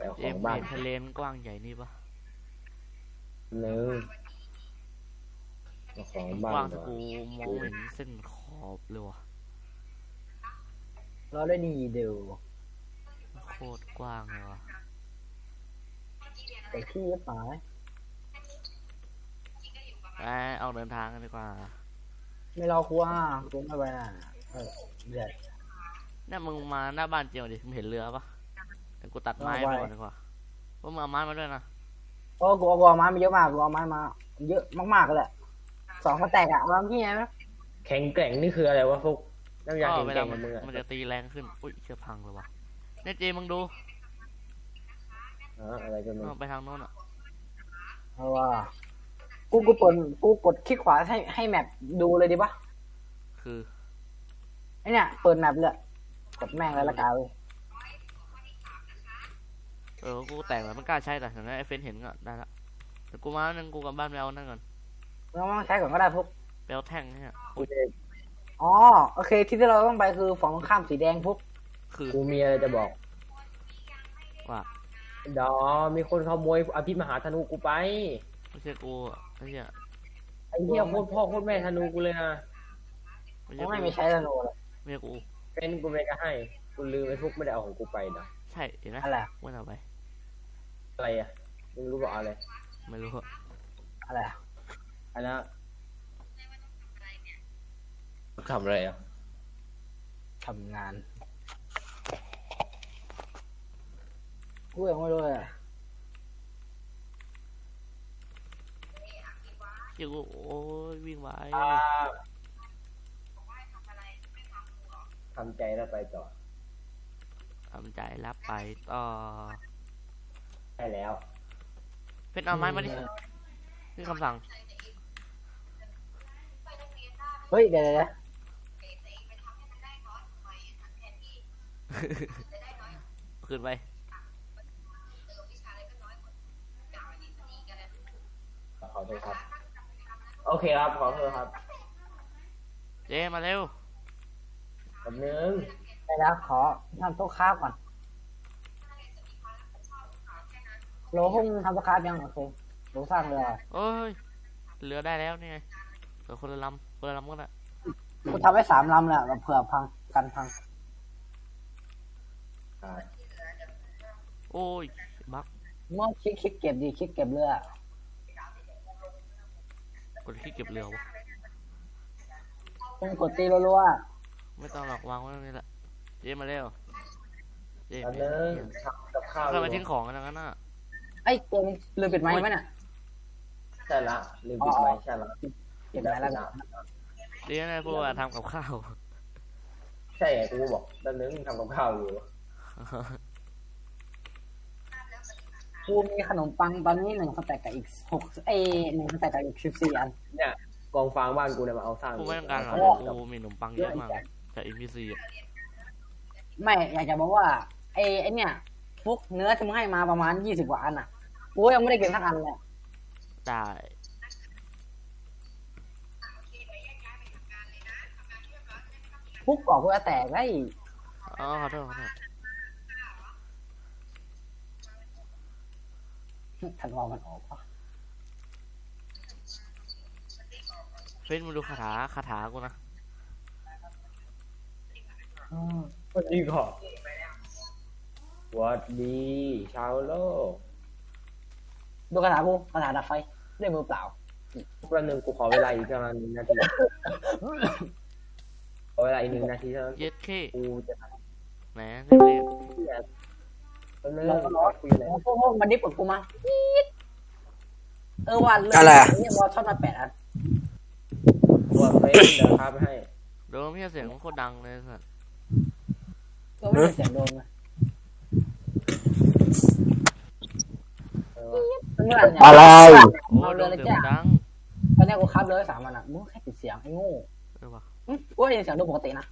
ไปเอาขเอ็องมบ้านเห็นทะเลมันกว้างใหญ่นี่ปะหนึ่งเอาของบ้ากว้างนแต่ก่อนกูมองไม่เห็นเส้นขอบเลยวะเราได้ดีเดียวโคตรกว้างเลยวะแต่ขี้ป่าไปเอาเดินทางกันดีกว่าไม่รอกูอะกูไม่ไปน่ะเออเดี๋ยวเนี่ยมึงมาหน้าบ้านเจียวดิมึงเห็นเรือปะ เดี๋ยวกูตัดไม้เอาไปไว้ก่อนดีกว่าพวกมึงเอาไม้มาด้วยนะโอ้กูเอากูเอาไม้มาเยอะมากกูเอาไม้มา เยอะมากๆเลยสองกระแตกอะวางที่ไหนไหมแข็งแกร่งนี่คืออะไรวะฟุกน้ำยาก็แข็งเวแกลาร่งมักับนมึงอะมันจะตีแรงขึ้นอุ้ยเชือกพังเลยวะเนี่ยเจมึงดูอ๋ออะไรกันมึงเอาไปทางโน้นอะเอาว่ากูกูเปิดกูกดคลิกขวาให้ให้แมปดูเลยดีปะคือไอเนี่ยเปิดแมปเลยกดแม่งเลยละกันเออกูแต่งแล้วมันกล้าใช้แต่เห็นไหมไอ้เฟนเห็นก็ได้ละแต่กูมาหนึ่งกูกลับบ้านไปเอานั่นก่อนเราต้องใช้ก่อนก็ได้พวกไปเอาแท่งเนี่ยกูจะอ๋อโอเคที่ที่เราต้องไปคือฝั่งตรงข้ามสีแดงพวกคือกูมีอะไรจะบอกว่าดอมีคนขโมยอภิมหาธนูกูไปไม่ใช่กูอะไม่ใช่ไอ้เหี้ยโคตรพ่อโคตรแม่ธนูกูเลยนะไม่ใช่ไม่กูไม่ใช้ธนูเลยไม่ใช่กูเป็นกูไม่ก็ให้กูลืมไอ้ฟุกไม่ได้เอาของกูไปนะใช่เห็นไหมอะไรไม่เอาไป อะไรอะมึงรู้บอกอะไรไม่รู้อะอะไรอันนั้นทำอะไรอะทำงานกูยังไม่รู้เลยเดี๋ยวกูโอ้ยวิ่งไว้ทำใจแล้วไปต่อ ทำใจรับไปต่อใช่แล้วเฟนเอาไม้มาดินี่คำสั่ง เฮ้ยเดี๋ยวเดี๋ยวเดี๋ยวขึ้นไป ขอโทษครับ โอเคครับ ขอโทษครับเจมาเร็วแป๊บนึง ได้แล้วขอทำโต๊ะค้าฟก่อน โลห้องทำโต๊ะค้าฟยังโอเคโลสร้างเลยเอ้ยเรือได้แล้วนี่ไงเดี๋ยวคนละลำคนละลำก็ได้กูทำไว้สามลำแหละแบบเผื่อพังกันพังอ่าโอ้ยบักเมื่อคลิกคลิกเก็บดีคลิกเก็บเรือกดที่เก็บเรือวะเป็นกดตีรัวไม่ต้องหรอกวางไว้ตรงนี้แหละเจมาเร็วเจแป๊บเจนึงทำกับข้าวทำไมอยู่ทิ้งของกันอย่างนั้นน่ะๆ ไอ้เกมลืมปิดไม้ไหมน่ะใช่ละลืมปิดไม้ใช่ละปิดไม้แล้วนะเจนะพวกว่าทำกับข้าว ใช่ไงกูบอกแป๊บนึงทำกับข้าวอยู่กูมีขนมปังตอนนี้หนึ่งสแต็กกับอีกหกเอยหนึ่งสแต็กกับอีกสิบสี่อันเนี่ยกองฟางบ้านกูเนี่ยมาเอาสร้างกูไม่ต้องการหรอกโอ้กูมีขนมปังเยอะมากจากอินพีซีอะไม่อยากจะบอกว่าไอ้ไอ้เนี่ย พวกเนื้อที่มึงให้มาประมาณยี่สิบกว่าอันอะกูยังไม่ได้กินสักอันเลยได้พวกกรอบพวกแตกได้อ๋อขอโทษขอโทษทันวามันออกปะเฟนมาดูคาถาคาถากูนะสวัสดีค่ะส วัสดี ชาวโลกดูกระถากูกระถาดับไฟด้วยมือเปล่าแป๊บนึงกูขอเวลาอีกประมาณหนึ่งนาทีขอเวลาอีกหนึ่งนาทีเท่านั้นเย็ดเข้กูจะแหมเรียบแป๊บนึงกูอยู่ไหนพวกพวกมันดิบกับกูมาปี๊ดเออวันเลยอะไรอะ เนี่ยบอลชอบมาแปดอันตัวเฟซเดี๋ยวพาไปให้โดนพี่เสียงโคตรดังเลยสัสก็ไม่ได้เสียงโดนนะเออเมื่อไหร่เนี่ยอะไรโอ้เอาโดเรือนเลยเสียจ้ะงดังตอนนี้กูคับเลยสามอันอะมึงแค่ปิดเสียงไอ้โง่เออวะอืมกูได้ยินเสียงโดนปกตินะ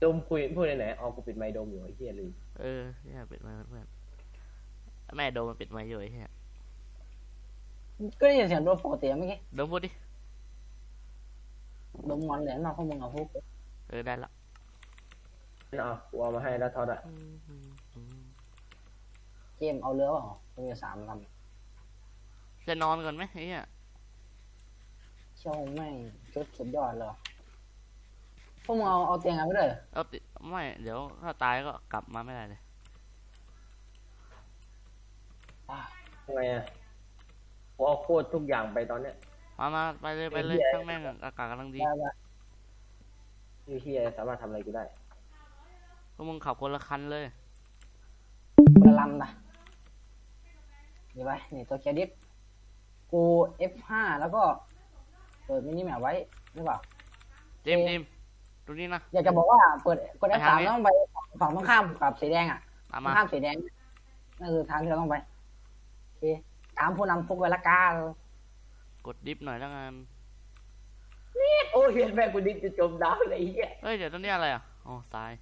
โดมคุยพูดในไหนอ๋อกูปิดไมค์โดมอยู่ไอ้เหี้ยลืมเออเนี่ยปิดไมค์เพื่อนแม่โดนมันปิดไมค์อยู่ไอ้เหี้ยก็ได้ยินเสียงโดนปกติเมื่อกี้โดนพูดดิโดนงอนเหรียญมาพวกมึงเอาพวกเออได้ละอะกูเอามาให้แล้วทอดอะอืมอืมอืม เจมส์เอาเรือเปล่ามีอยู่สามลจะนอนก่อนไหมไอ้เหี้ยำเชี่ยวแม่งชุดสุดยอดเลยพวกมึงเอาเอาเตียงกันไปเลยเอาติไม่ เดี๋ยวถ้าตายก็กลับมาไม่ได้เลยอะทำไงอะกูเอาโคตรทุกอย่างไปตอนเนี้ย มามาไปเลยไปเลยไอ้เหี้ยช่างแม่งอะอากาศกำลังดีได้ได้ที่ที่สามารถทำอะไรกูได้พวกมึงขับคนละคันเลยคนละลำนะ นี่ไปนี่ตัวเครดิตกู F5 แล้วก็ เปิดมินิแมปไว้หรือเปล่าเจมส์เจมส์ดูนี่นะ อยากจะบอกว่าเปิดกดไป F3 ทางนี้แล้วต้องไปฝั่งตรงข้ามกับสีแดงอะตามตรงมาข้ามสีแดงนั่นคือทางที่เราต้องไปโอเคตามผู้นำพวกไว้ละกันกดดิฟหน่อยแล้วกันโอ้ยเห็นแม่กูดิจะจมน้ำเลยไอ้เหี้ยเฮ้ยเดี๋ยวตัวนี้อะไรอะอ๋อทราย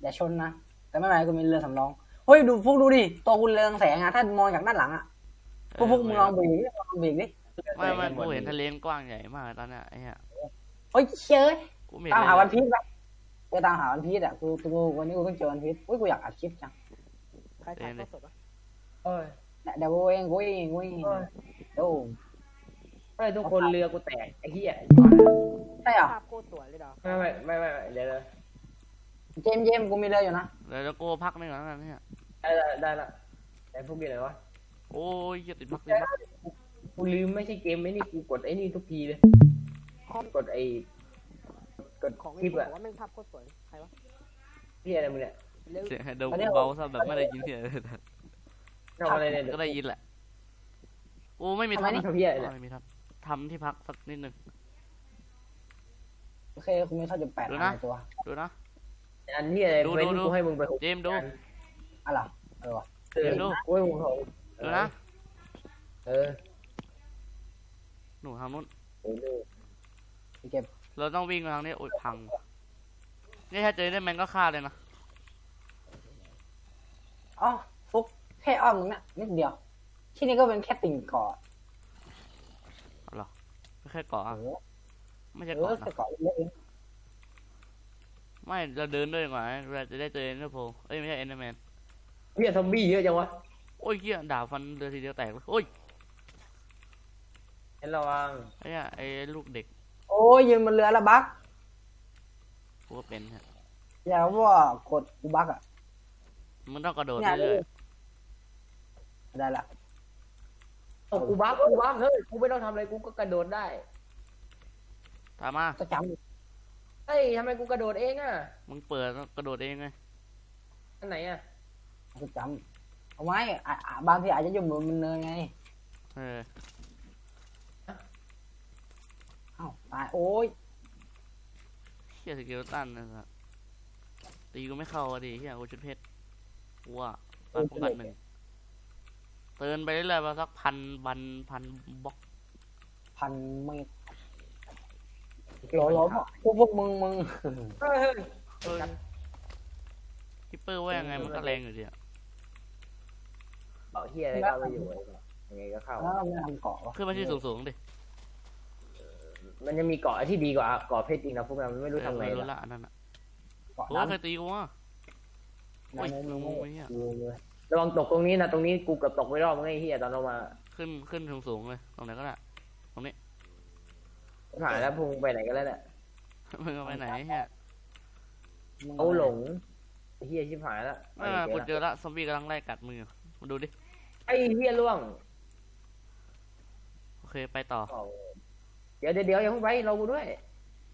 อย่าชนนะแต่ไม่เป็นไรกูมีเรือสำรองเฮ้ยดูพวกดูดิตัวกูเรืองแสงอะถ้ามองจากด้านหลังอะพวกพวกมึงลองเบรกดิลองเบรกดิไม่ไม่กูเห็นทะเลมันกว้างใหญ่มากตอนเนี้ยไอ้เหี้ยเฮ้ยเชยกูไม่ตามเห็นหาเลวันยพีชไปไปตามหาวันพีชอะกูกูวันนี้กูเพิ่งเจอวันพีชอุ้ยกูอยากอัดคลิปจังใครถ่ายทอดสดวะเอ้ยเดี๋ยวกูเองกูเองกูเองเอ้ยโอ้เฮ้ยทุกคนเรือกูแตกไอ้เหี้ยใช่เหรอภาพโคตรสวยเลยดอกไม่ไม่ไม่ไม่ไม่เดี๋ยวเลยเจมส์เจมส์กูมีเรืออยู่นะเดี๋ยวเดี๋ยวกูพักหนึงก่อนแล้วกันเนี่ย ได้ละได้ละแต่พวกนี้ไหนวะโอ้ยเหี้ยติดพักติดพักกูลืมไม่ใช่เกมไอ้นี่กูกดไอ้นี่ทุกทีเลยกดไอ้กดของคลิไอ้ปผมอะว่าแม่งภาพโคตรสวยใครวะพี่อะไรมึงเนี่ยเร็วเสียงไฮโดรกูเบาซะแบบไม่ได้ยินเสียงเลยทำอะไรเนี่ยก็ได้ยินแหละกูไม่มีทำทัไมบนี่ทำพี่อะไรเนี่ยไม่มีทับทำที่พักสักนิดหนึ่งโอเคกูมีเท่าจุดแปดดูอันะนในตัวดูนะอันที่อะไรดูเว้นดูดูกูให้มึงไปเจมส์ดู อะไรวะอะไรวะเออดูกูให้มึงของดูนะเออหนูทางนู้นเออดูเก็บเราต้องวิ่งมาทางนี้โอ้ยพังนี่ถ้าเจอได้แมงก็ฆ่าเลยนะอ๋อฟุกแค่อ้อมมึงนะนิดเดียว ที่นี่ก็เป็นแค่ติ่งเกาะไม่แค่เกาะโอ้อะโหไม่เอใช่อเกาะแค่นะเกาะเล็กๆเองไม่เราเดินด้วยดีกว่าเราจะได้เจอเอ็นเตอร์โพเอ้ยไม่ใช่เอ็นเตอร์แมน พี่ซอมบี้เยอะจังวะโอ้ยเหี้ยดาบฟันเดือทีเดียวแตกเลยโอ้ยเห็นระวังไอ้เนี่ยไอ้ลูกเด็กโอ้ยยืนบนเรือละบักกูก็เป็นฮะอย่าว่ากดกูบักอะมันต้องกระโดดเนี่ย เรื่อยได้ละเอากูบัฟกูบัฟเฮ้ยกูไม่ต้องทำอะไรกูก็กระโดดได้ๆตามมาก็จเฮ้ยทำไมกูกระโดดเองอะมึงเปิดแล้วกระโดดเองไงอันไหนอะำก็จำเอาไว้อะอะบางทีอาจจะอยู่บนเนินไงเออเอ้าตายโอ้ยเฮียสกิลตันนะครับตีกูไม่เข้าอะดิเฮียกูชุดเพชรกูว่าปันป้องกันหนึ่งเตือนไปเรื่อยๆมาสักพันบันพันบล็อกพันเมตรโหลโหลพวกพวกมึงมึง เฮ้ยเฮ้ยเออคิปเปอร์ว่ายังไงมันก็แรงอยู่ดีอะ เบาเฮียอะไรก็เอาไปอยู่ไอ้สัสยังไงก็เข้า แล้วไม่ทำเกาะวะขึ้นมาที่สูงๆดิมันจะมีเกาะที่ดีกว่าเกาะเพชรจริงนะพวกเราไม่รู้เออทำไงไม่รู้ล่ะละอันนั้นอะเกาะโอ้ยน้ำเคยตีกูวะ โอ้ยน้ำงูน้ำไอ้เหี้ยดูเลยระวังตกตรงนี้นะตรงนี้กูเกือบตกไปรอบมึงไอ้เฮียตอนเรามาขึ้นขึ้นสูงๆเลยตรงไหนก็ได้หายแล้วพุงไปไหนกันแล้วเนี่ยมึงเอาไปไหนเฮียเอาหลงไอ้เฮียชิบหายแล้วไม่มากูเจอละซอมบี้กำลังไล่กัดมือมาดูดิ ไอ้เฮียล่วงโอเคไปต่อเอาเดี๋ยวเดี๋ยวเดี๋ยวอย่าเพิ่งไปเรากูด้วย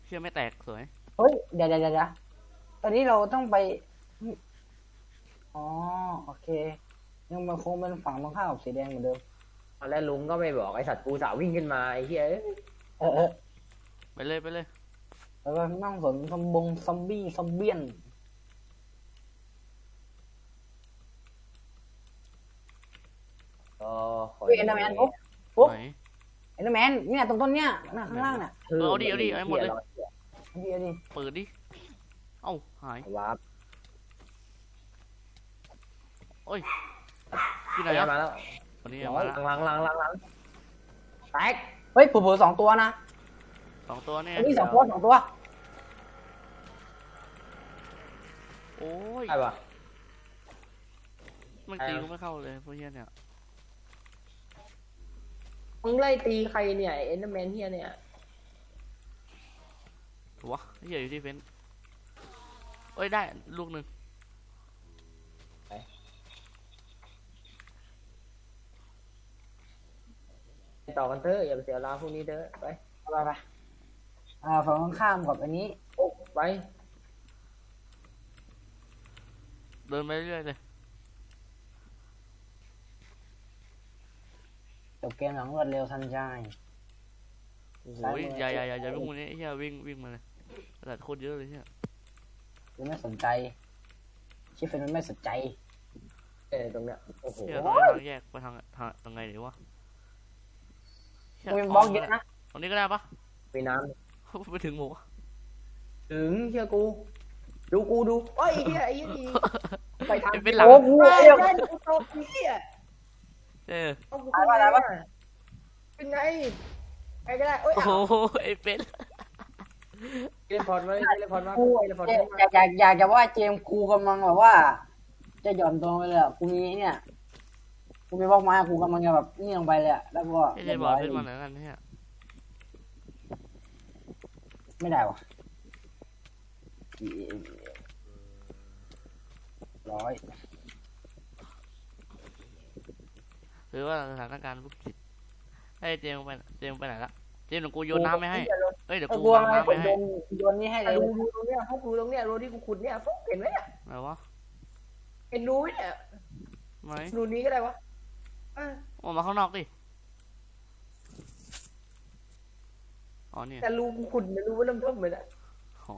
เชื่อไม่แตกสวย เฮ้ยเดี๋ยวเดี๋ยวเดี๋ยวตอนนี้เราต้องไป อ๋อ โอเค ยังมันคงเป็นฝั่งตรงข้ามกับสีแดงเหมือนเดิมตอนแรกลุงก็ไม่บอกไอสัตว์กูสาววิ่งขึ้นมาไอ้เฮียเอ้ยเออเออไปเลยไปเลย แล้วก็นั่งสนซอมบงซอมบี้ซอมเบี้ยน ก็ขอ เฮ้ยเอ็นเดอร์แมนปุ๊บปุ๊บไหนเอ็นเดอร์แมนเนี่ยตรงต้นเนี่ยน่ะข้างล่างเนี่ยเออเอาดิเอาดิเอาให้หมดเลย เอาดีเอาดีเปิดดิ เอ้าหาย วาร์ปที่ไหนไปอะมาแล้ววันนี้หลัมางละหลังหลังหลังหลังแตกเฮ้ยผู้เผยสองตัวนะสองตัวเนี่ยอันนี้สองตัวสองตัวโอ้ยได้ปะมันตีกูไม่เข้าเลยพวกเฮียเนี่ย มึงไล่ตีใครเนี่ยเอ็นเดอร์แมนเฮียเนี่ยวะเฮียอยู่ที่เฟนซ์เอ้ยได้ลูกหนึ่งต่อกันเถอะอย่าไปเสียเวลาพวกนี้เถอะไปไปไปอ่าฝั่งตรงข้ามกับอันนี้ โอ้ไป เดินไปเรื่อยๆเลย จบเกมหลังรวดเร็วทันใจโอ้โหซ้ายมืออย่าอย่าอย่าอย่าวิ่งมาเนี่ยเฮียวิ่งวิ่งมาเลยกระดาษโคตรเยอะเลยเฮียคือไม่สนใจ ชิฟเฟนมันไม่สนใจเออตรงเนี้ยโอ้โหเฮียทางแยกไปทางทางทางไงดีวะเหี้ยมีบล็อกเยอะนะตรงนี้ก็ได้ปะมีน้ไปถึงหมูำถึงเชื่อกู ดูกูดูโอ้ยเฮียไอ้เหี้ยนี่ไปทางเป็นหลัง โอ้โหเฮ้ย เดี๋ยวเฮ้ยกูตกเฮียเออเอากูอะไรวะอะไรวะเป็นไงใครก็ได้โอ้ยโอ้เอาโหไอ้เป็นเล่นพอร์ตไว้เล่นพอร์ตมากูเล่นพอร์ตอยากมาอยากอยากอยากจะว่าเจมส์กูกำลังแบบว่า จะหย่อนตัวไปเลยอะกูมีไอ้เนี่ยกูมีบล็อกไม้กูกำลังจะแบบนี่ลงไปเลยอะแล้วก็ไม่ได้บอกขึ้นมาไหนกันเนี่ยไม่ได้วะร้อย หรือว่าสถานการณ์วิกฤตไอ้ยเจมส์ไปเจมส์ไปไหนละเจมส์เดี๋ยวกูโยนน้ำไม่ให้เอ้ยเดี๋ยวเออกูกูวางกำลังน้ำกไปดโยให้นโยนนี่ให้เลยดูดูตรงเนี้ยพวกกูตรงเนี้ยรูที่กูขุดเนี่ยพวกเห็นไหมเนี่ยไหนวะเห็นรูไหมเนี่ยไหนรูนี้ก็ได้วะอะออกมาข้างนอกดิอ๋อเนี่ยแต่รูกูขุดเนี่ยรูว่าเริ่มต้นเลยนะอ๋อ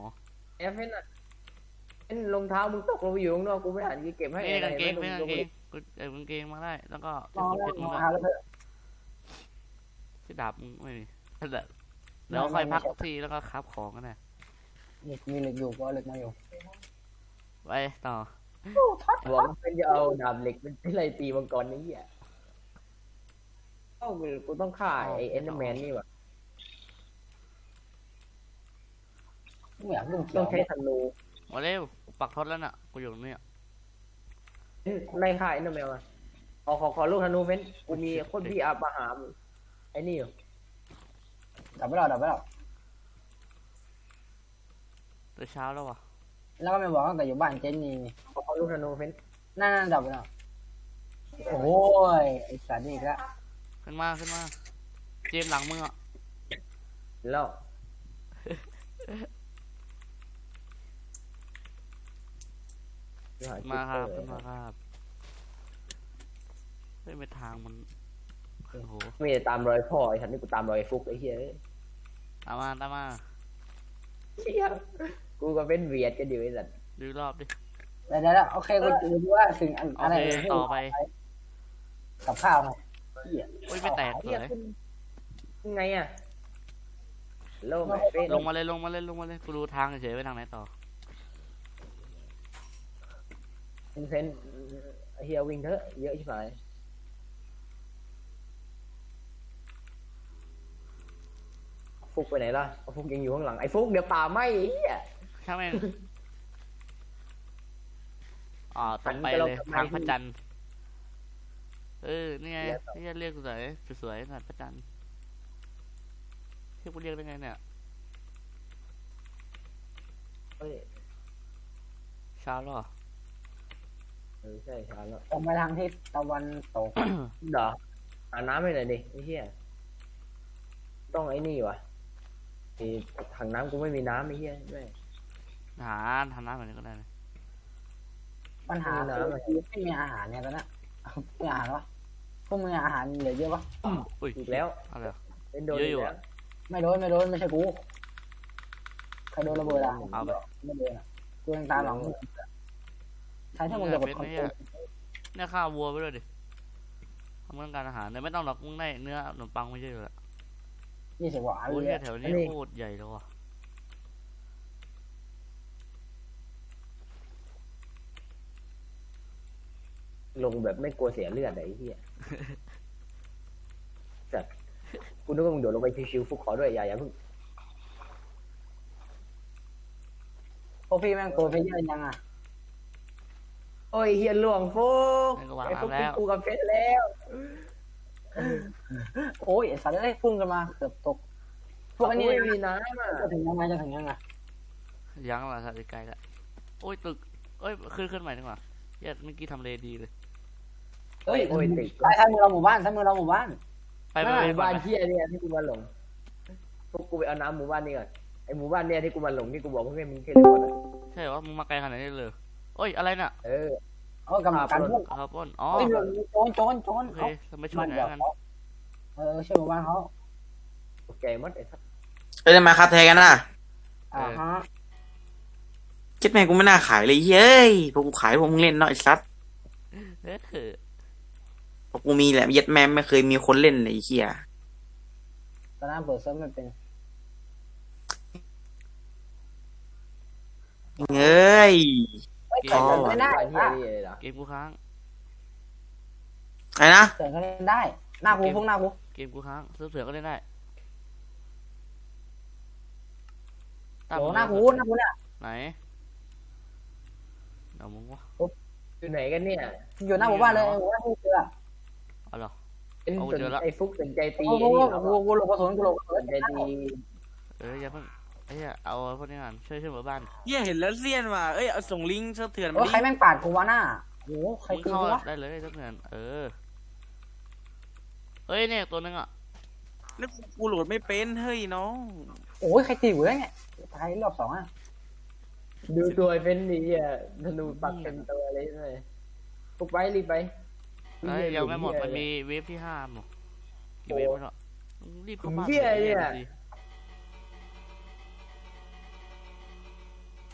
แอฟเฟนอะเป็นรองเท้ามึงตกลงไปอยู่ข้างนอกกูไม่หันกูเก็บให้นี่กางเกงห็เป็นนไหมกางเกง กูเออกางเกงมาได้ แล้วก็รอเก็แล้วบเพชรรมึองแล้วเถอะที่ดาบมึงไม่มีแต่แล้วค่อยพักทีแล้วก็คับของกันนะนี่มีเหล็กอยู่ก็เอาเหล็กมาอยู่ไปต่อหวังเป็นจะเอาดาบเหล็กเป็นไรตีมังกรนี่อะเอ้ากูกูต้องฆ่าไอ้เอ็นเดอร์แมนนี่ว่ะไม่อยากยุ่งเกี่ต้ยอวงใช้ธนูมาเร็วปักทดแล้วน่ะกูอยู่ตรงนี้ ไล่ฆ่าเอ็นเดอร์แมนมาขอขอขอลูกธนูเฟ้นกูมีโคนพี่อาบมาหามไอ้นี่อยู่ดับไปแล้วดับไปแล้วแต่เช้าแล้ววะแล้วก็ไม่บอกตั้งแต่อยู่บ้านเจนนี่นี่ขอขอลูกธนูเฟ้นนั่นนั่นดับไปแล้วโอ้ยไอสัตว์นี่อีกแล้วขึ้นมาขึ้นมา เจมส์หลังมึงอะแล้ว มาครับขึ้นมาครับเฮ้ยไม่ทางมันโอ้โหไม่ได้ตามรอยพ่อไอ้ฉันนี่กูตามรอยฟุกไอ้เหี้ยตามมาตามมาเหี้ยกูก็เป็นเวียดกันอยู่ไอ้สัตว์ดูรอบดิเดี๋ยวเดี๋ยวเดี๋ยวโอเคกูจะดูว่าสิ่งอันโออะไรเคที่ต่อไป กับข้าวไงเหี้ยอุ้ยไม่แตกเลเหี้ยยขึ้นยังไงอะโลกไหนเป็นลงมาเลยลงมาเลยลงมาเลยกูดูทางเฉยๆไปทางไหนต่อ เป็นเซนไอ้เฮียวิ่งเถอะเยอะชิบหายฟุกไปไหนล่ะเอาฟุกยังอยู่ข้างหลังไอ้ฟุกเดี๋ยวป่าไหมไอ้เหี้ยช่างแม่งอ่าตรงไปหันไปเลยเราทำไมทางพระจันทร์เออนี่ไงนี่จะเรียกสวยสวยๆหน่อยพระจันทร์ที่กูเรียกได้ไงเนี่ยเฮ้ยเช้าแล้ว เหรอเออใช่ช้าแล้วตรงไปทางทิศตะวันตกเดี๋ยวหาน้ำให้หน่อยดิไอ้เหี้ยต้องไอ้นี่วะไอ้ถังน้ำกูไม่มีน้ำไอ้เหี้ยแม่ง หาทำน้ำแบบนี้ก็ได้นะปัญหาไม่มีคือน้ำอะไม่มีอาหารเนี่ยตอนนั้นมีอาหารวะพวกมึงอาหารเหลือเยอะปะอุ้ยอีกแล้วอะไรอะเป็นโดนเยอะอยู่กอะแล้วไม่โดนไม่โดนไม่ใช่กูใครโดนระเบิดอะเอาไป ไม่โดนอะกูยังตามหลังมึง ใช่ถ้ามึงจะกดคอนโทรลเนี่ยข้าววัวไปด้วยดิทำเรื่องการอาหารเนี่ยไม่ต้องหรอกมึงได้เนื้อขนมปังไม่ใช่เหรอยี่สิบกว่าโอ้ยเลยแถวนี้โคตรใหญ่เลยว่ะลงแบบไม่กลัวเสียเลือดอะไอ้เหี้ยจัดกูนึกว่ามึงโดดลงไปชิวๆฟุกขอด้วยอย่าอย่าเพิ่งพวกพี่แม่งโปรเฟเยอร์ยังอะ โอ้ยเฮียหลวงฟุกนั่นก็วางไอ้ฟุกน้ำแล้ว กูกับเฟสแล้ว โอ้ยไอ้สัตว์เอ้ยพุ่งกันมาเกือบตก พวกอันนี้ไม่มีน้ำอะจะถึงยังไงจะถึงยังไงยังละสัตว์ไกลละโอ้ยตึกเอ้ยขึ้นขึ้นใหม่ดีกว่าเหี้ยเมื่อกี้ทำเลดีเลยเอ้ยโอ้ยติดสายท้ายมือเราหมู่บ้านท้ายมือเราหมู่บ้านไปไปหไปมู่ไปบ้านไปเฮียเนี่ยที่กูมาหลงพวกกูไปเอาน้ำหมู่บ้านนี่ก่อนไอหมู่บ้านเนี่ยที่กูมาหลงที่กูบอกว่าไม่มีเทเลพอร์ตอะใช่เหรอมึงมาไกลขนาดนี้เลย โอ้ยอะไรน่ะเออเออกำลังการพวกครับปล้นอ๋อเฮ้ยโจรโจรโจรโอเคเขาทำไมช่วยหน่อยเดี๋ยวแล้วกันเขาเออช่วยหมู่บ้านเขาตกใจหมดไอ้สัสเอ้ยทำไมครับแทนกันน่ะอ่าฮะคิดแม่งกูไม่น่าขายเลยเฮ้ยพวกกูขายพวกมึงเล่นเนาะไอ้สัสเออพวกกูมีแหละเย็ดแม่งไม่เคยมีคนเล่นเลยไอ้เหี้ยตอนนั้นเปิดเซิร์ฟไม่เป็นเอ้ย เฮ้ยอ๋เปิอดเซิร์ฟไม่ได้เฮียอะนี่เลยเหรอเกมกูค้างใครนะเปิดเขาเล่นได้ หน้ากูพวกหน้ากูเกมกูค้างเสือเสือก็เล่นได้ตามโอ้มึงหน้ากูหน้ากูเนี่ยไหนเดี๋ยวมึงวะอยู่ไหนกันเนี่ยอยู่หน้าหมู่บ้านเลยหมู่บ้านที่เจอเอาเหรอเป็นเอาสนเจอละไอ้ฟุกสนใจตีโอ้ไอ้โหนี่กูเหรอกูหลบกระสุนกูหลบกระสุสนนใจตีเอออย่าเพิ่งไอ้เหี้ยเอาพวกนี้ก่อนช่วยช่วยหมู่บ้านเหี้ยเห็นแล้วเซียนว่ะเอ้ยเอาส่งลิงก์เซิร์ฟเถื่อนโอ้มาใครดิแม่งปาดกูวะหน้าโอ้โหใครมึงตีเข้ากูวะได้เลยสักเงินเออเอ้ยเนี่ยตัวนึงอะแล้วกูโหลดไม่เป็นเฮ้ยน้องโอ้ยใครตีกูได้เนี่ยตายรอบสองอะดูตัวไอ้เฟนดีอะธนูปักเต็มตัวเลยเลยฟุกไปรีบไปเอ้ยยังไม่หมดมันมีเวฟที่ห้าหมดกี่เวฟแล้วมึงรีบเข้าบ้านเฮียเนี่ย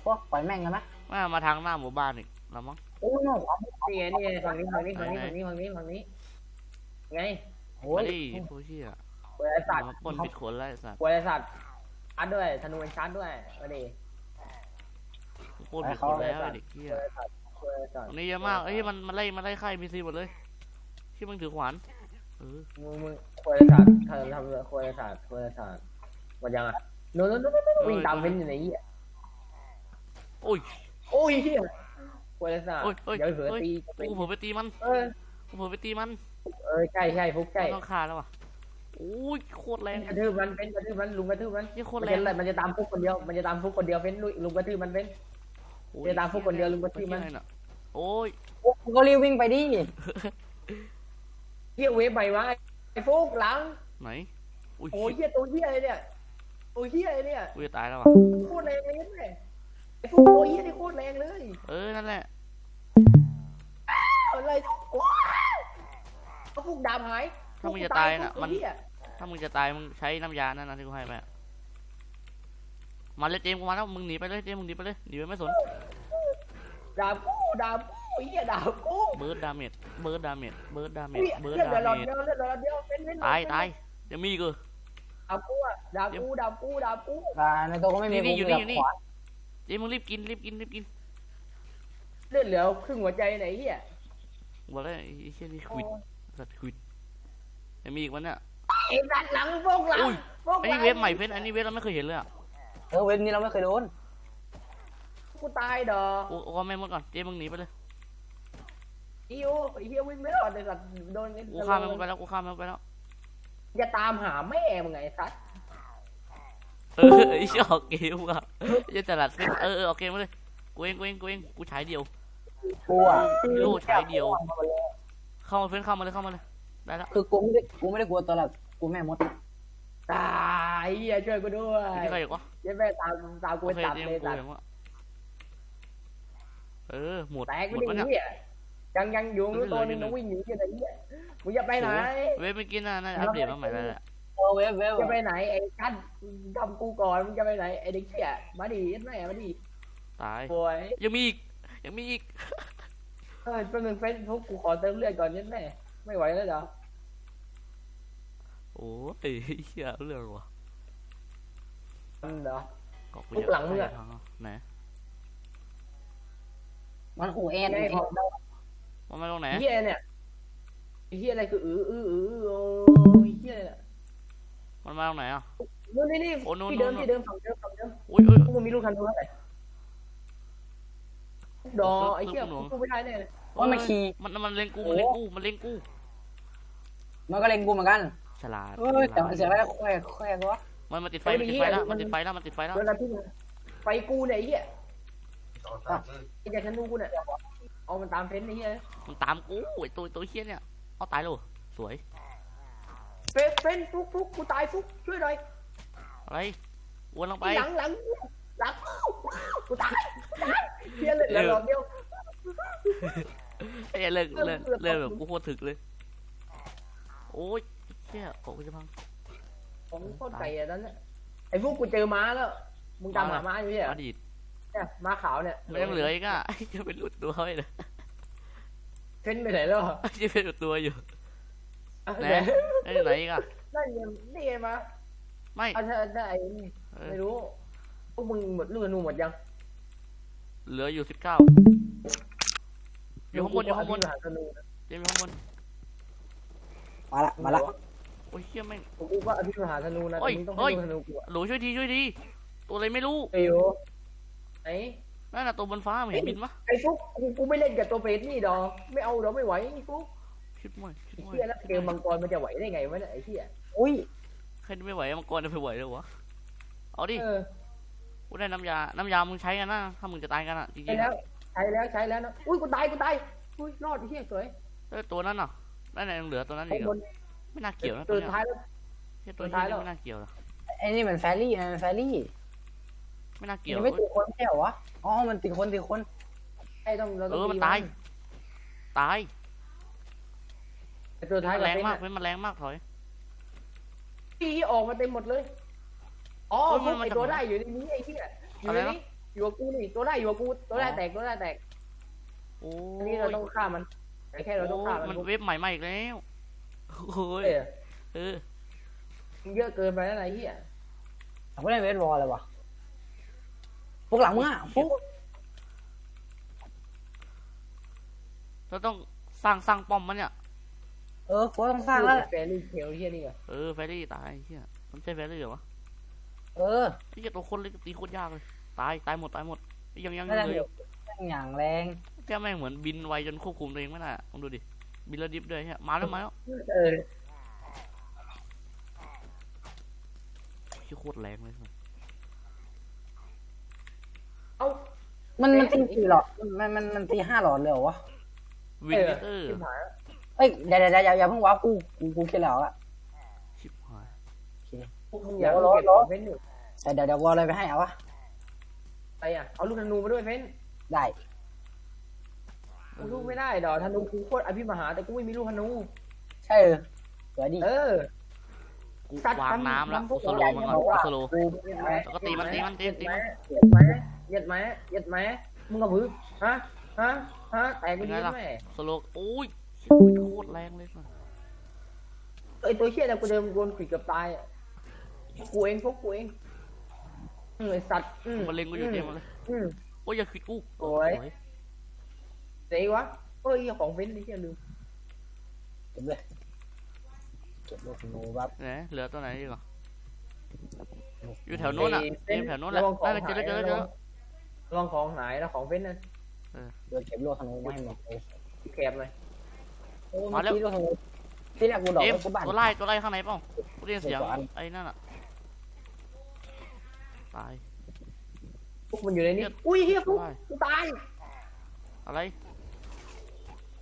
วกปล่อยแม่งกันไหมมามาทางหน้าหมู่บ้านอีกแล้วมั้งโอ้ยโน่นี่ไงนี่ไงฝั่งนี้ฝั่งนี้ฝั่งนี้ฝั่งนี้ฝั่งนี้ฝั่งนี้ ไงโอ้มายดิพวกเหี้ยเวลาสัตว์มาปล้นปิดขนไล่สัตว์เวลาสัตว์ชาร์จด้วยธนูเป็นชาร์จด้วยมาดิปล้นปิดขนแล้วไอ้เด็กเหี้ยเวลาสัตว์เวลาสัตตรว์งนี้เยอะมากเอ้ยมันมันไล่มันไล่ค่ายมีซีหมดเลยที่มึงถือขวานเออมึงมึงเวลาสัตว์เธอทำเวลาสัตว์เวลาสัตว์หมดยังอะโน้นโน้นโน้นโน้นวิ่งตามเฟนอยู่ไหนเหี้ย โอ้ยโอ้ยเหี้ยเวลาสัตว์โอ้ยโอ้ยเดี๋ยวเสือโอ้ยตีกูเผลอไปตีมันเออกูเผลอไปตีมันเออใช่ใช่ฟุกใช่มันต้องฆ่าแล้วว่ะโอ้ยโคตรแรงกระทืบมันเป็นกระทืบมันลุงกระทืบมันยี่โคตมัรนแรจะงอะไรมันจะตามฟุกคนเดียวมันจะตามฟุกคนเดียวเฟ้นลุยลุงกระทืบมันเฟ้นโอ้ยเดี๋ยวตามพวกคนเดียวลุงก็ที่มันเหี้ยอะไรน่ะโอ้ยกูก็รีบวิ่งไปดิเฮียเวฟไปวะไอ้ฟุกหลังไหนอุ้ยโอ้ยเฮียตัวเฮียอะไรเนี่ยตัวเฮียอะไรเนี่ยกูจะตายแล้วว่ะโคตรแรงเลยเนี่ย ไอ้ฟุกตัวเฮียนี่โคตรแรงเลยเออ นั่นแหละเอาอะไรว้าวเอาฟุกดาบหายถ้ามึงจะตายน่ะฟุกมันเหี้ยถ้ามึงจะตายมึงใช้น้ำยานั่นนะที่กูให้ไปอะมาเลยเจมส์กูมาแล้ว มึงหนีไปเลยเจมส์มึงหนีไปเลย หนีไปไม่สน ดาบกูดาบกูเฮียดาบกูเบิร์ดดาเมจ เบิร์ดดาเมจ เบิร์ดดาเมจเฮียเบิร์ดเลือดดาเดือดร้อนเมจเดียวเลือดเดือดร้อนเดียวเป็นเป็นตายตายยังมีอีกเหรอดาบกูอะดาบกูดาบกูดาบกูอ่าในตัวก็ไม่มีนี่กูอยู่มีนี่แต่อยู่นี่ขวาน เจมส์มึงรีบกินรีบกินรีบกินเลือดเหลือครึ่งหัวใจไหนเฮียบอกเลยไอ้เชี่ยนี่ควิดสัตว์ควิดยังมีอีกวันเนี่ยไอ้สัตว์หลังฟุกหลังอุ้ยฟุกหอันลันี้งเว็บใหม่เฟซอันนี้เว็บเราไม่เคยเห็นเลยอะเออเว็บนี้เราไม่เคยโดนกูตายดอกโอ้โอ้ไม่หมดก่อนเจมส์มึงหนีไปเลยอิวไอ้เฮียวิ่งไม่รอดเลยสัตว์โดนกูข้ามมันไปแล้วกูข้ามมันไปแล้วจะตามหาแม่มึงไงสัตว์ เออไอ้เชี่ยออกเกมอะจะตลาดเฟซเออเออออกเกมมาเลยกูเองกูเองกูเองกูฉายเดียวกูอะโล่ฉายเดียว เข้ามาเฟซเข้ามาเลยเข้ามาเลยได้แล้วคือกูไม่ได้กูไม่ได้กลัวตัวหรอกกูแม่มดตายเฮียช่วยกูด้วยนี่ใครอีกวะเยัแม่ตามตามกูโอไปเคตัดเจมเลยส์กูตัดเห็นว่าเออหมดแตกหไม่มดได้ปะเนี่ยเฮียยังยังอยู่ไม่ตัวเหลืนึองนิดนึงวิ่งหนีกันไอ้เฮียมึงจะไปไหนเว็บเมื่อกี้น่าน่าจะอัปเดตมาใหม่แล้วแหละ เออเว็บเว็บจะไปไหนไอ้กัดทำกูก่อนมึงจะไปไหนไอ้เด็กเชี่ยมาดิยัดแม่มาดิตายโวยยังมีอีกยังมีอีกเออแป๊บนึงเฟซบุ๊กกูขอเติมเลือดก่อนยัดแม่ไม่ไหวแล้วเดี๋ยวโอ้ยเหี้ยเรื่องวะอืมเดี๋ยวกอกลูกหลังมึงอะไหนมันอูแอนไม่อูแอพอนมันมาตรงไหนเฮียเนี่ยไอ้เฮียอะไรคืออืออืออือโอ้ยเฮียเนี่ย มันมาตรงไหนอะนู่นนี่นี่โอ้นู่นที่เดิมนู่นที่เดิมฝั่งเดิมฝั่งเดิมอุ้ยอุ้ยกูมีลูกคันดูเท่าไหร่ดอไอ้เหี้ยกูไม่ได้แน่เลยโอ้ยมันขี่ มันมันเล็งกูมันเล็งกูมันเล็งกูมันก็เล็งกูเหมือนกันฉลาดเอ้ยแต่มันเสียงอะไรแควกแควกวะมันมันติดไฟมันติดไฟแล้วมันติดไฟแล้วมันติดไฟแล้วเวลาที่ไฟกูเนี่ยไอ้เหี้ยไอ้จากฉันดูกูเนี่ยเอามันตามเฟ้นไอ้เหี้ยมันตามกูไอ้ตัวตัวเฮี้ยเนี่ยเอาตายเลยสวย เฟ้นเฟ้นฟุกฟุกกูตายฟุกช่วยหน่อยอะไรวนลงไป หลังหลังหลังกูตายเหี้ยเลยรอบเดียวไอ้เลิกเลิกเลิกแบบกูโคตรถึกเลย โอ้ยเชี่ยโอ้ยจะพังของโคตรไก่อะนั่นน่ะไอ้ฟุกกูเจอม้าแล้ว มึงตามหาม้าอยู่เนี่ยอดีตเนี่ยม้าขาวเนี่ยมันยังเหลืออีกอะจะเป็นหลุดตัวไว้เลยเฟ้นไปไหนแล้วจะเป็นหลุดตัวอยู่ ไหนไหนไอ้อยู่ไหนอีกอะนั่นไงนี่ไงมาไม่เอาเธอได้ไอ้นี่เออไม่รู้พวกมึงหมดลูกธนูหมดยัง เหลืออยู่สิบเก้าอยู่ข้างบนอยู่ข้างบนหาธนูนะเจมส์อยู่ข้างบนมาละมาละโอ้ยเชี่ยแม่งกูว่าอภิมหาธนูนะโอ้แต่ยมึงต้องโอ้ให้ยลูกธนูกูอะหลูช่วยทีช่วยทีตัวอะไรไม่รู้ไอ้โยไหนนั่นน่ะตัวบนฟ้าไม่เห็นบินปะไอ้ฟุกกูกูไม่เล่นกับตัวเป็ดนี่ดอกไม่เอาดอกไม่ไหวไอ้ฟุก คิดไม่คิดไอ้ไม่เหี้ยแล้วเกมมังกรมันจะไหวได้ไงวะเนี่ยไอ้เหี้ยอุ้ยใครไม่ไหวมังกรจะไปไหวเลยวะเอาดิเออกูได้น้ำยา น้ำยามึงใช้กันนะถ้ามึงจะตายกันอะจริใช้งแล้วใช้แล้วใช้แล้วนะอุ้ยกูตายกูตายอุ้ยรอดไอ้เหี้ยสวยๆเออตัวนั้นน่ะนั่นไหนยังเหลือตัวนั้นข้าอีงกบเหรอนไม่น่าเกี่ยวนะตัตัววเนี้ยท้ายแล้ว เหี้ยตัวตัวท้ายนี้แล้ว ไม่น่าเกี่ยวนะไอ้นี่มันแฟรี่นะมันแฟรี่ไม่น่าเกี่ยวมันไม่ติดคนไม่ใช่เหรอวะอ๋อมันติดคนติดคน ไอ้ต้องเราเอต้องอ มันตาย ตาย ไอ้ตัวท้ายมันแรงมากบเป็นมันแรงมากถอยปีออกมาเต็มหมดเลยอ๋อเฮ้ยฟุกมันไอ้มาจากตัวไหนได้อยู่ในนี้ไอ้เหี้ยอยู่ในอะไรนะ นี้อยู่กับกูนี่ตัวได้อยู่กับกูตัวได้แตกตัวได้แตกโอ้อันนี้เราต้องฆ่ามันแต่แค่เราต้องฆ่ามันมันเว็บใหม่มาอีกแล้วโอ้ยเอ้ยเออมึงเยอะเกินไปแล้วไอ้เหี้ยผมไม่ได้เวทวอลเลยวะพวกหลังมึงอะพวกเราต้องสร้างสร้างป้อมมันเนี่ย เออกูต้องสร้างแล้วแหละแฟรี่เทลเหี้ยนี่ไงเออแฟรี่ตายเฮียมันใช่แฟรี่เหรอวะเออไอ้เหี้ยตัวคนเลยตีโคตรยากเลย ตายตายหมดตายหมดไอ้ยังยังนั่นแหละเหลยอยู่อย่างแรงแกแม่งเหมือนบินไวจนควบคุมตัวเองไม่ได้อะลองดูดิบินแล้วดิฟด้วยเฮียมาแล้วมาแล้วเออชื่อโคตรแรงเลยสัสเอ้ามันมันตีกี่หลอดมันมันมันตีห้าหลอดเลยเหรอวะวินเตอร์ ชิบหายเอ้ย เดี๋ยวเดี๋ยวเดี๋ยวอย่าอย่าเพิ่งว้าวกูกูกูคิดแล้วอะชิบหายพวกมึงอยากเก็บของเฟ้นอยู่แต่เดี๋ยวเดี๋ยววอลอะไรไปให้เอาวะไปอะเอาลูกธนูมาด้วยเฟ้นได้กูลูกไม่ได้ดอกธนูกูโคตรอภิมหาแต่กูไม่มีลูกธนู ใช่เออสวยดีเออกูสัตว์วางน้ำแล้วทำพกูวกสโลว์มันก่อนกูสโลว์กูเหยียดไหมแล้วก็ตีมันตีมันตีมันตีมันเหยียดไหมเหยียดไหมเหยียดไหมมึงกับผือฮะฮะฮะแตกไปดีไหมสโลว์โอ้ย เหี้ยโคตรแรงเลยสัสไอตัวเชี่ยเนี่ยกูเดินโดนขวิดเกับตายอะกูเองพวกกูเองอืมไอสัตว์อืมมันเล็งกูอยู่เต็มเลยอืม โอ้ยอย่าขิดกูโอ้ย เจ๊วะเฮ้ยของเฟ้นนี่เชี่ยลืมเก็บเลยเก็บลูกหนูแบบไหนเหลือตัวไหนอีกเหรออยู่แถวโน้นอะไเต็มแถวโน้นแหละระวังของได้เจอแล้วเจอแล้วเจอแล้วระวังของหายนะของเฟ้นนั่นเดี๋ยวเก็บลูกธนูไม่หมดเลยแคบเลย โอ้เมื่อกี้ลูกธนูที่แรกกูดอกเอ็มไว้กูบ้านตัวไล่ตัวไล่ข้างในเปล่ากูได้ยินเสียงเดี๋ยวก่อนไอ้นั่นอะตายพวกมันอยู่ในนี้อุ้ยเฮียฟุกได้กูตายอะไร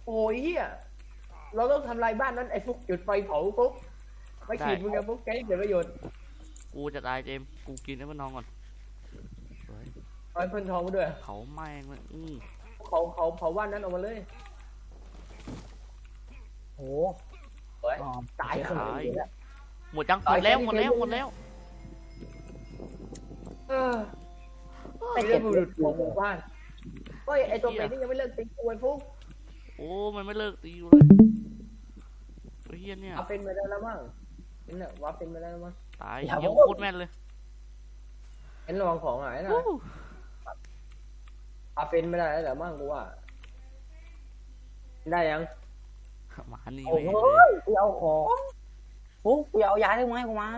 โอ้ยเฮียเราต้องทำลายบ้านนั้นไอ้ฟุกจุดไฟเผาฟุกไม่ขีดมึงกับฟุกแกเกิดประโยชน์กูจะตายเจมส์กูกินให้มันนอนก่อนสวยเอาไอ้เพิ่นทองมาด้วยเขาแม่งเลยอืมเขาเขาเผาบ้านนั้นออกมาเลย โอ้เฮ้ยอ๋อตายขนาดนี้แล้วหมดยังหมดแล้วหมดแล้วหมดแล้วเออไอ้เรื่องบุรุษของหมู่บ้านเฮ้ยไอ้ตัวเป็ดนี่ยังไม่เลิกตีกูไอ้ฟุกโอ้มันไม่เลิกตีอยู่เลยตัวเฮียเนี่ยเอาเป็นมาได้แล้วมั้งเป็นน่ะว่าเป็นมาได้แล้วมั้งตายยังโคตรแม่นเลยเห็นระวังของหายนะวู้เอาเป็นไม่ได้แล้วเหรอมั้งกูว่าได้ยัง หมาหนีโอ้ไปโหกูเอาของฟุ๊กกูเอายาที่มึงให้กูมา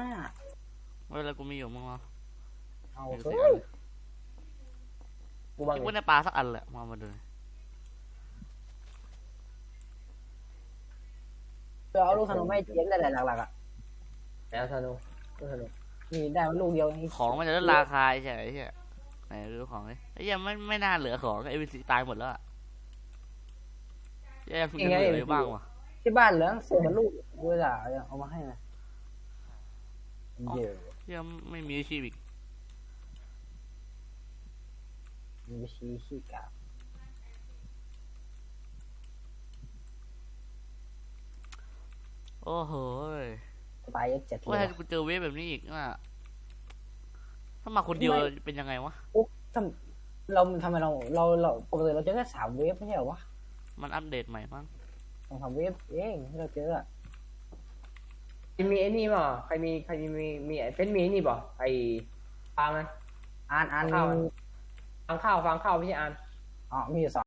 ไม่เป็นไรกูมีอยู่มึงมาเอาเดี๋ยวเฮ้เสียยงกูเอายาที่มึงให้กูมาเลยเอาเกูบ้างกูดิไม่ได้ปลาสักอันเลยมามาดูเพื่อเอาลูกธนูไม่ให้เจ๊งได้แหละหลักๆอะแล้วธนูลูกธนูนี่ได้มาลูกเดียวนี่ของมันจะลดราคาใช่ไหมไอ้เหี้ยไหนดูของดิไอ้เหี้ยไม่ไม่น่าเหลือของไอ้วิซีตายหมดแล้วอะเหี้ยังยังเหลืออยู่บ้างวะ ที่บ้านเหลืองเสือมันลูกกูจะเอามาให้นะเดี๋ยวเหี้ยังไม่มีอาชีพอีกมีไปชี้ขี้กาบโอ้โหยตายเยอะเจ็ดเลว่ายถ้ากูเจอเวฟแบบนี้อีกอะถ้ามาคนเดียวเป็นยังไงวะทำเราทำไมเราเราเราปกติเราเจอแค่สามเวฟไม่ใช่เหรอวะ มันอัปเดตใหม่มั้ง สองสามเวฟเองที่เราเจออะมีไอ้นี่ป่ะใครมีใครมีมีมีไอ้เป็นมีไอ้นี่ป่ะไอ้ฟางนะอ่านอ่านข้าวมีฟางข้าวฟางข้าวไม่ใช่อันอ๋อมีอยู่สอง